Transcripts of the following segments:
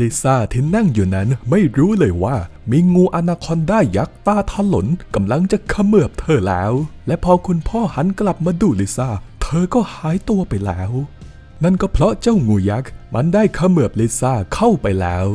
ลิซ่าที่นั่งอยู่นั้นไม่รู้เลยว่ามีงูอนาคอนด้ายักษ์ตาถลนกำลังจะเขมือบเธอแล้ว และพอคุณพ่อหันกลับมาดูลิซ่า เธอก็หายตัวไปแล้ว นั่นก็เพราะเจ้างูยักษ์มันได้เขมือบลิซ่าเข้าไปแล้ว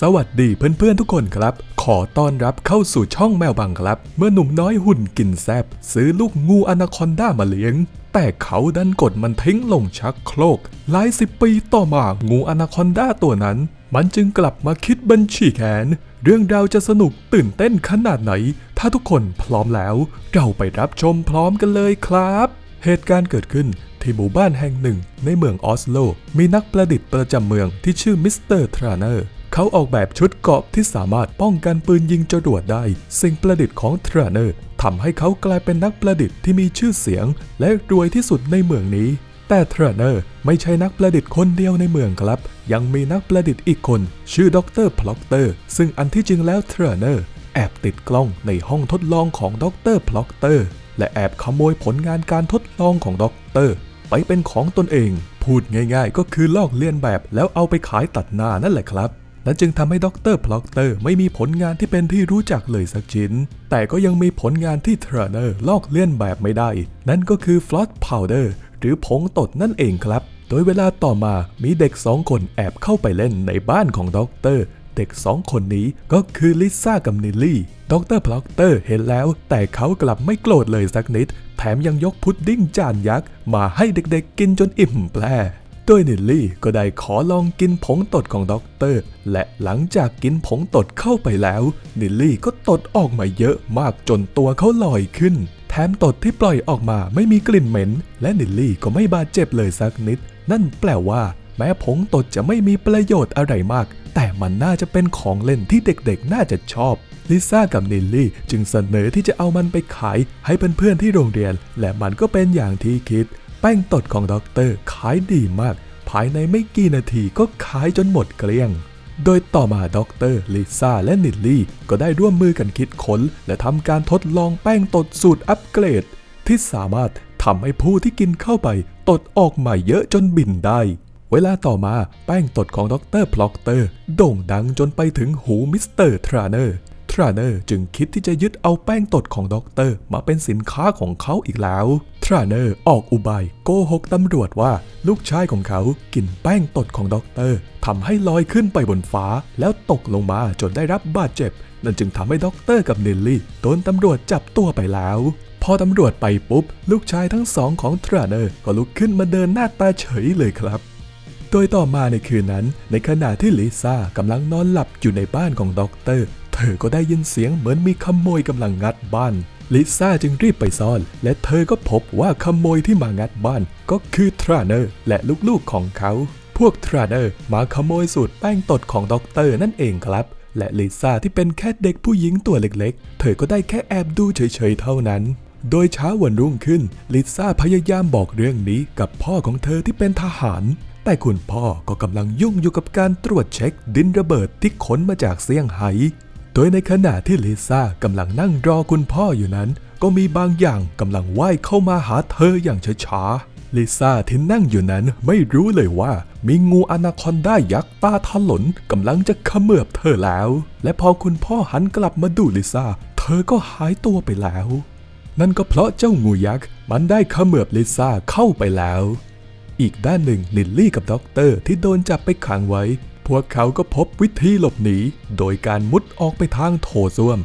สวัสดีเพื่อนๆทุกคนครับ ขอต้อนรับเข้าสู่ช่องแมวบังครับ เมื่อหนุ่มน้อยหุ่นกินแซบซื้อลูกงูอนาคอนด้ามาเลี้ยง แต่เขาดันกดมันทิ้งลงชักโครกหลายสิบปีต่อมางูอนาคอนด้าตัวนั้น มันจึงกลับมาคิดบัญชีแขน เรื่องราวจะสนุกตื่นเต้นขนาดไหน ถ้าทุกคนพร้อมแล้ว เราไปรับชมพร้อมกันเลยครับ เหตุการณ์เกิดขึ้นที่หมู่บ้านแห่งหนึ่งในเมืองออสโล มีนักประดิษฐ์ประจำเมืองที่ชื่อมิสเตอร์ทราเนอร์เขาออกแบบชุดเกราะที่สามารถป้องกันปืนยิงจรวดได้ สิ่งประดิษฐ์ของทราเนอร์ทำให้เขากลายเป็นนักประดิษฐ์ที่มีชื่อเสียง และรวยที่สุดในเมืองนี้ แต่เทราเนอร์ไม่ใช่นักประดิษฐ์คนเดียวในเมืองครับ ยังมีนักประดิษฐ์อีกคน ชื่อด็อกเตอร์พล็อกเตอร์ซึ่งอันที่จริงแล้วเทราเนอร์แอบติดกล้องในห้องทดลองของด็อกเตอร์พล็อกเตอร์และแอบขโมยผลงานการทดลองของด็อกเตอร์ไปเป็นของตนเอง พูดง่ายๆ ก็คือลอกเลียนแบบแล้วเอาไปขายตัดหน้านั่นแหละครับนั่นจึงทำให้ด็อกเตอร์พล็อกเตอร์ไม่มีผลงานที่เป็นที่รู้จักเลยสักชิ้น แต่ก็ยังมีผลงานที่เทรนเนอร์ลอกเลียนแบบไม่ได้ นั่นก็คือฟลอตพาวเดอร์ หรือผงตดนั่นเองครับ โดยเวลาต่อมามีเด็กสองคนแอบเข้าไปเล่นในบ้านของด็อกเตอร์เด็กสองคนนี้ก็คือลิซ่ากับนิลลี่ด็อกเตอร์พล็อกเตอร์เห็นแล้ว แต่เขากลับไม่โกรธเลยสักนิด แถมยังยกพุดดิ้งจานยักษ์ มาให้เด็กๆกินจนอิ่มแปร่โดยนิลลี่ก็ได้ขอลองกินผงตดของด็อกเตอร์ และหลังจากกินผงตดเข้าไปแล้ว นิลลี่ก็ตดออกมาเยอะมากจนตัวเขาลอยขึ้น แถมตดที่ปล่อยออกมาไม่มีกลิ่นเหม็น และนิลลี่ก็ไม่บาดเจ็บเลยสักนิด นั่นแปลว่า แม้ผงตดจะไม่มีประโยชน์อะไรมาก แต่มันน่าจะเป็นของเล่นที่เด็กๆ น่าจะชอบลิซ่ากับนิลลี่จึงเสนอที่จะเอามันไปขาย ให้เพื่อนๆที่โรงเรียน และมันก็เป็นอย่างที่คิด แป้งตดของด็อกเตอร์ขายดีมาก ภายในไม่กี่นาทีก็ขายจนหมดเกลี้ยง โดยต่อมาด็อกเตอร์ลิซ่าและนิลลี่ ก็ได้ร่วมมือกันคิดค้น และทำการทดลองแป้งตดสูตรอัปเกรด ที่สามารถทำให้ผู้ที่กินเข้าไป ตดออกมาเยอะจนบินได้ เวลาต่อมาแป้งตดของดรพล็อกเตอร์โด่งดังจนไปถึงหูมิสเตอร์ทราเนอร์ ทราเนอร์จึงคิดที่จะยึดเอาแป้งตดของด็อกเตอร์มาเป็นสินค้าของเขาอีกแล้ว ทราเนอร์ออกอุบายโกหกตำรวจว่าลูกชายของเขากินแป้งตดของด็อกเตอร์ทำให้ลอยขึ้นไปบนฟ้า แล้วตกลงมาจนได้รับบาดเจ็บ นั่นจึงทำให้ด็อกเตอร์กับนิลลี่โดนตำรวจจับตัวไปแล้วพอตำรวจไปปุ๊บ ลูกชายทั้งสองของทราเนอร์ก็ลุกขึ้นมาเดินหน้าตาเฉยเลยครับ โดยต่อมาในคืนนั้น ในขณะที่ลิซ่ากำลังนอนหลับอยู่ในบ้านของด็อกเตอร์ เธอก็ได้ยินเสียงเหมือนมีขโมยกำลังงัดบ้าน ลิซ่าจึงรีบไปซ่อน และเธอก็พบว่าขโมยที่มางัดบ้านก็คือทราเนอร์และลูกๆของเขา พวกทราเนอร์มาขโมยสูตรแป้งตดของด็อกเตอร์นั่นเองครับ และลิซ่าที่เป็นแค่เด็กผู้หญิงตัวเล็กๆ เธอก็ได้แค่แอบดูเฉยๆเท่านั้นโดยเช้าวันรุ่งขึ้น ลิซ่าพยายามบอกเรื่องนี้กับพ่อของเธอที่เป็นทหาร แต่คุณพ่อก็กำลังยุ่งอยู่กับการตรวจเช็คดินระเบิดที่ขนมาจากเซี่ยงไฮ้ โดยในขณะที่ลิซ่ากำลังนั่งรอคุณพ่ออยู่นั้น ก็มีบางอย่างกำลังว่ายเข้ามาหาเธออย่างช้าๆ ลิซ่าที่นั่งอยู่นั้นไม่รู้เลยว่ามีงูอนาคอนด้ายักษ์ตาถลนกำลังจะเขมือบเธอแล้ว และพอคุณพ่อหันกลับมาดูลิซ่า เธอก็หายตัวไปแล้ว นั่นก็เพราะเจ้างูยักษ์มันได้เขมือบลิซ่าเข้าไปแล้ว อีกด้านหนึ่งนิลลี่กับด็อกเตอร์ที่โดนจับไปขังไว้ พวกเขาก็พบวิธีหลบหนี โดยการมุดออกไปทางโถส้วม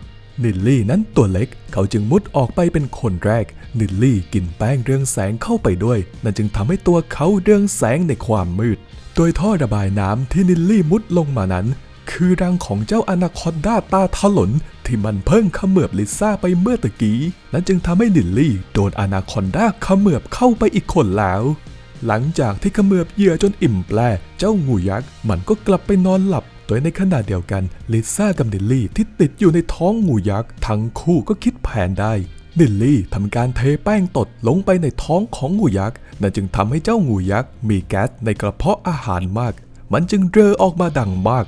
นิลลี่นั้นตัวเล็ก เขาจึงมุดออกไปเป็นคนแรก นิลลี่กินแป้งเรืองแสงเข้าไปด้วย นั่นจึงทำให้ตัวเขาเรืองแสงในความมืด โดยท่อระบายน้ำที่นิลลี่มุดลงมานั้น คือรังของเจ้าอนาคอนด้าตาถลนที่มันเพิ่งเขมือบลิซ่าไปเมื่อตะกี้ นั่นจึงทำให้นิลลี่โดนอนาคอนด้าเขมือบเข้าไปอีกคนแล้ว หลังจากที่ขมือบเหยื่อจนอิ่มแปรเจ้างูยักษ์มันก็กลับไปนอนหลับโดยในขณะเดียวกันลิซ่ากับนิลลี่ที่ติดอยู่ในท้องงูยักษ์ทั้งคู่ก็คิดแผนได้นิลลี่ทำการเทแป้งตดลงไปในท้องของงูยักษ์นั่นจึงทำให้เจ้างูยักษ์มีแก๊สในกระเพาะอาหารมาก มันจึงเรอออกมาดังมาก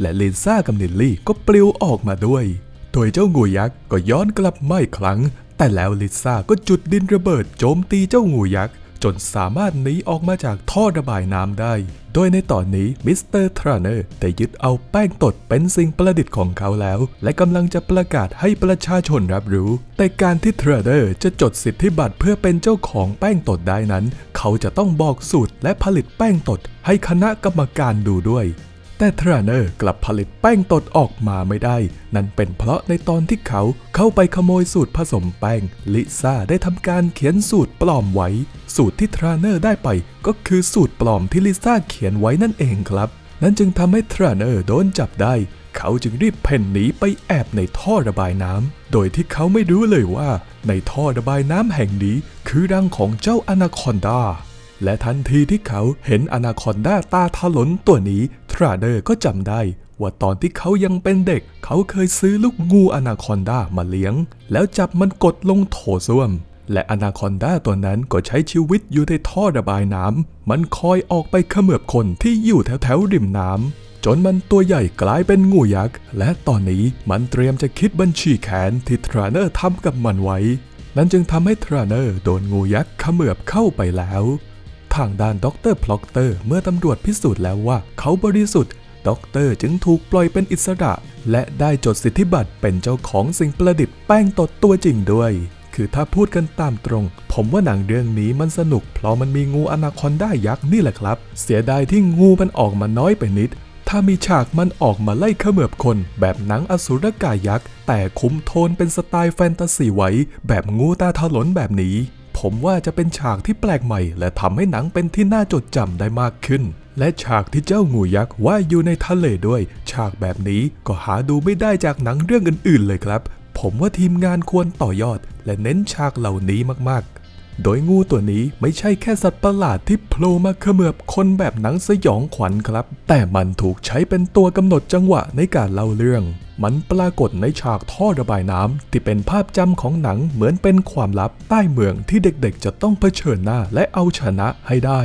และลิซ่ากับนิลลี่ก็ปลิวออกมาด้วย โดยเจ้างูยักษ์ก็ย้อนกลับมาอีกครั้ง แต่แล้วลิซ่าก็จุดดินระเบิดโจมตีเจ้างูยักษ์ จนสามารถหนีออกมาจากท่อระบายน้ำได้ โดยในตอนนี้มิสเตอร์ทรานเนอร์ได้ยึดเอาแป้งตดเป็นสิ่งประดิษฐ์ของเขาแล้ว และกำลังจะประกาศให้ประชาชนรับรู้ แต่การที่ทรานเนอร์จะจดสิทธิบัตรเพื่อเป็นเจ้าของแป้งตดได้นั้น เขาจะต้องบอกสูตรและผลิตแป้งตดให้คณะกรรมการดูด้วยแต่ทรานเนอร์กลับผลิตแป้งตดออกมาไม่ได้ นั่นเป็นเพราะในตอนที่เขาเข้าไปขโมยสูตรผสมแป้ง ลิซ่าได้ทำการเขียนสูตรปลอมไว้ สูตรที่ทรานเนอร์ได้ไป ก็คือสูตรปลอมที่ลิซ่าเขียนไว้นั่นเองครับ นั่นจึงทำให้ทรานเนอร์โดนจับได้ เขาจึงรีบเพ่นหนีไปแอบในท่อระบายน้ำโดยที่เขาไม่รู้เลยว่า ในท่อระบายน้ำแห่งนี้คือรังของเจ้าอนาคอนดาและทันทีที่เขาเห็นอนาคอนดาตาถลนตัวนี้ ทราเดอร์ก็จำได้ ว่าตอนที่เขายังเป็นเด็ก เขาเคยซื้อลูกงูอนาคอนดามาเลี้ยง แล้วจับมันกดลงโถส้วม และอนาคอนดาตัวนั้นก็ใช้ชีวิตอยู่ในท่อระบายน้ำ มันคอยออกไปขมือบคนที่อยู่แถวแถวๆริมน้ำ จนมันตัวใหญ่กลายเป็นงูยักษ์ และตอนนี้มันเตรียมจะคิดบัญชีแขนที่ทราเนอร์ทำกับมันไว้ นั่นจึงทำให้ทราเนอร์โดนงูยักษ์ขมือบเข้าไปแล้ว ทางด้านด็อกเตอร์พล็อกเตอร์เมื่อตำรวจพิสูจน์แล้วว่าเขาบริสุทธิ์ด็อกเตอร์จึงถูกปล่อยเป็นอิสระ และได้จดสิทธิบัตรเป็นเจ้าของสิ่งประดิษฐ์แป้งตดตัวจริงด้วย คือถ้าพูดกันตามตรง ผมว่าหนังเรื่องนี้มันสนุก เพราะมันมีงูอนาคอนด้ายักษ์นี่แหละครับ เสียดายที่งูมันออกมาน้อยไปนิด ถ้ามีฉากมันออกมาไล่ขมือบคน แบบหนังอสุรกายยักษ์ แต่คุ้มโทนเป็นสไตล์แฟนตาซีไว้ แบบงูตาถลนแบบนี้ ผมว่าจะเป็นฉากที่แปลกใหม่ และทำให้หนังเป็นที่น่าจดจำได้มากขึ้นและฉากที่เจ้างูยักษ์ว่ายอยู่ในทะเลด้วย ฉากแบบนี้ก็หาดูไม่ได้จากหนังเรื่องอื่นๆเลยครับ ผมว่าทีมงานควรต่อยอด และเน้นฉากเหล่านี้มากๆ โดยงูตัวนี้ไม่ใช่แค่สัตว์ประหลาดที่โผล่มาเขมือบคนแบบหนังสยองขวัญครับ แต่มันถูกใช้เป็นตัวกำหนดจังหวะในการเล่าเรื่อง มันปรากฏในฉากท่อระบายน้ำที่เป็นภาพจำของหนังเหมือนเป็นความลับใต้เมืองที่เด็กๆ จะต้องเผชิญหน้าและเอาชนะให้ได้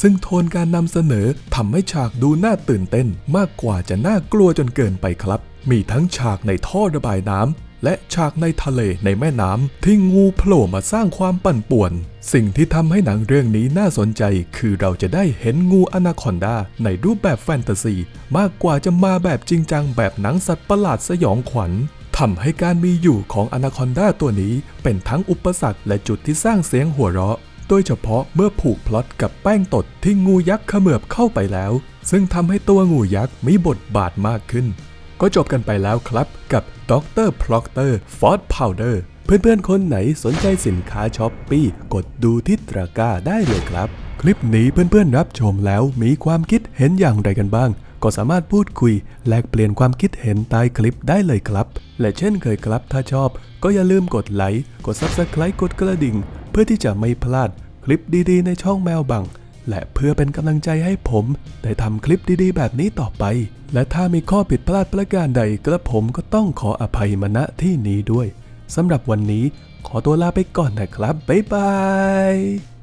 ซึ่งโทนการนำเสนอทำให้ฉากดูน่าตื่นเต้นมากกว่าจะน่ากลัวจนเกินไปครับ มีทั้งฉากในท่อระบายน้ำ และฉากในทะเลในแม่น้ำที่งูโผล่มาสร้างความปั่นป่วน สิ่งที่ทำให้หนังเรื่องนี้น่าสนใจ คือเราจะได้เห็นงูอนาคอนดาในรูปแบบแฟนตาซี มากกว่าจะมาแบบจริงจังแบบหนังสัตว์ประหลาดสยองขวัญทำให้การมีอยู่ของอนาคอนดาตัวนี้เป็นทั้งอุปสรรคและจุดที่สร้างเสียงหัวเราะ โดยเฉพาะเมื่อผูกพล็อตกับแป้งตดที่งูยักษ์เขมือบเข้าไปแล้ว ซึ่งทำให้ตัวงูยักษ์มีบทบาทมากขึ้น ก็จบกันไปแล้วครับกับ ด็อกเตอร์พล็อกเตอร์ฟอสพาวเดอร์เพื่อนๆ คนไหนสนใจสินค้าช้อปปี้กดดูที่ตะกร้าได้เลยครับ คลิปนี้เพื่อนๆรับชมแล้วมีความคิดเห็นอย่างไรกันบ้าง ก็สามารถพูดคุย แลกเปลี่ยนความคิดเห็นใต้คลิปได้เลยครับ และเช่นเคยครับถ้าชอบ ก็อย่าลืมกดไลค์กด Subscribe กดกระดิ่ง เพื่อที่จะไม่พลาดคลิปดีๆ ในช่องแมวบัง และเพื่อเป็นกำลังใจให้ผมได้ทำคลิปดีๆ แบบนี้ต่อไป และถ้ามีข้อผิดพลาดประการใดกระผมก็ต้องขออภัยมณะที่นี้ด้วยสำหรับวันนี้ขอตัวลาไปก่อนนะครับ บ๊ายบาย